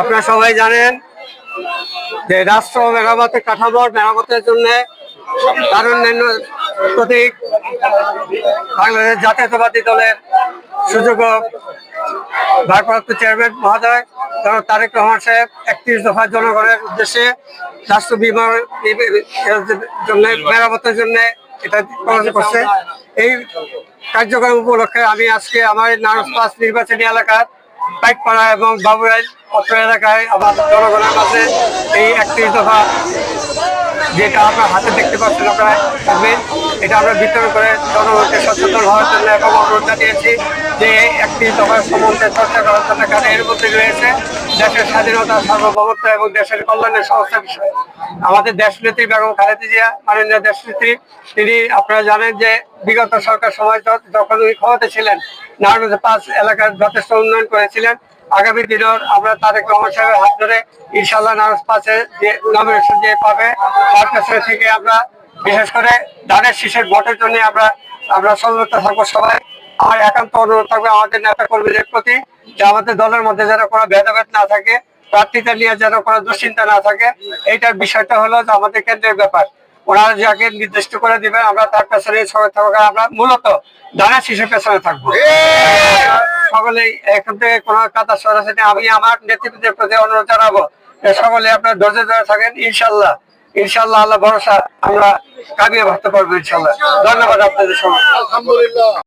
আপনারা সবাই জানেন যে রাষ্ট্র মেরামতের কাঠামোর মেরামতের জন্য তারুণ্যের প্রতীক বাংলাদেশ জাতীয়তাবাদী দলের সুযোগ ভারপ্রাপ্ত চেয়ারম্যান মহোদয় তারেক রহমান সাহেব একত্রিশ দফা জনগণের উদ্দেশ্যে রাষ্ট্র বিমার জন্য, মেরামতের জন্য এটা প্রকাশ করছে এই কার্যক্রম উপলক্ষে আমি আজকে আমার নারস পাঁচ নির্বাচনী এলাকার পাইকপাড়া এবং বাবুরাই অত্র এলাকায় আমার জনগণের মাঝে এই একত্রিশ দফা যেটা আপনার হাতে দেখতে পাচ্ছেন আপনারা থাকবেন এটা আমরা বিতরণ করে জনগণকে সচেতন হওয়ার জন্য এবং অনুরোধ জানিয়েছি যে একটি দফার সম্বন্ধে চর্চা করার জন্য কারণ এর মধ্যে রয়েছে দেশের স্বাধীনতা, সার্বভৌমত্ব এবং দেশের কল্যাণের সমস্ত বিষয়। আমাদের দেশনেত্রী বেগম খালেদা জিয়া, মাননীয় দেশনেত্রী, তিনি আপনারা জানেন যে বিগত সরকার সময় যখন উনি ক্ষমতা ছিলেন নারায়ণ পাঁচ এলাকার যথেষ্ট উন্নয়ন করেছিলেন। আগামী দিনের আমরা তারেক রহমান সাহেবের হাত ধরে ইনশাল্লাহ নারাজ পাশে যে নমিনেশন যে পাবে, তার কাছে থেকে আমরা বিশেষ করে ধানের শীষের ভোটের জন্য আমরা আমরা সর্বত্র থাকব সবাই। আমার একান্ত অনুরোধ থাকবে আমাদের নেতা কর্মীদের প্রতি যে আমাদের দলের মধ্যে যেন কোনো ভেদাভেদ না থাকে প্রার্থীতা নিয়ে যেন কোনো দুশ্চিন্তা না থাকে। এইটার বিষয়টা হলো যে আমাদের কেন্দ্রের ব্যাপার। ওনারা যাকে নির্দিষ্ট করে দিবেন আমরা তার পেছনে সবাই থাকব আমরা মূলত দানা শিশুর পেছনে থাকব। সকলেই এখান থেকে কোনো কথা সরাসরি আমি আমার নেতৃত্বের প্রতি অনুরোধ জানাব সকলে আপনার ধৈর্য ধরে থাকেন ইনশাল্লাহ ইনশাল্লাহ আল্লাহ ভরসা আমরা কাবিয়ে ভাবতে পারব ইনশাল্লাহ। ধন্যবাদ আপনাদের সবাই আলহামদুলিল্লাহ।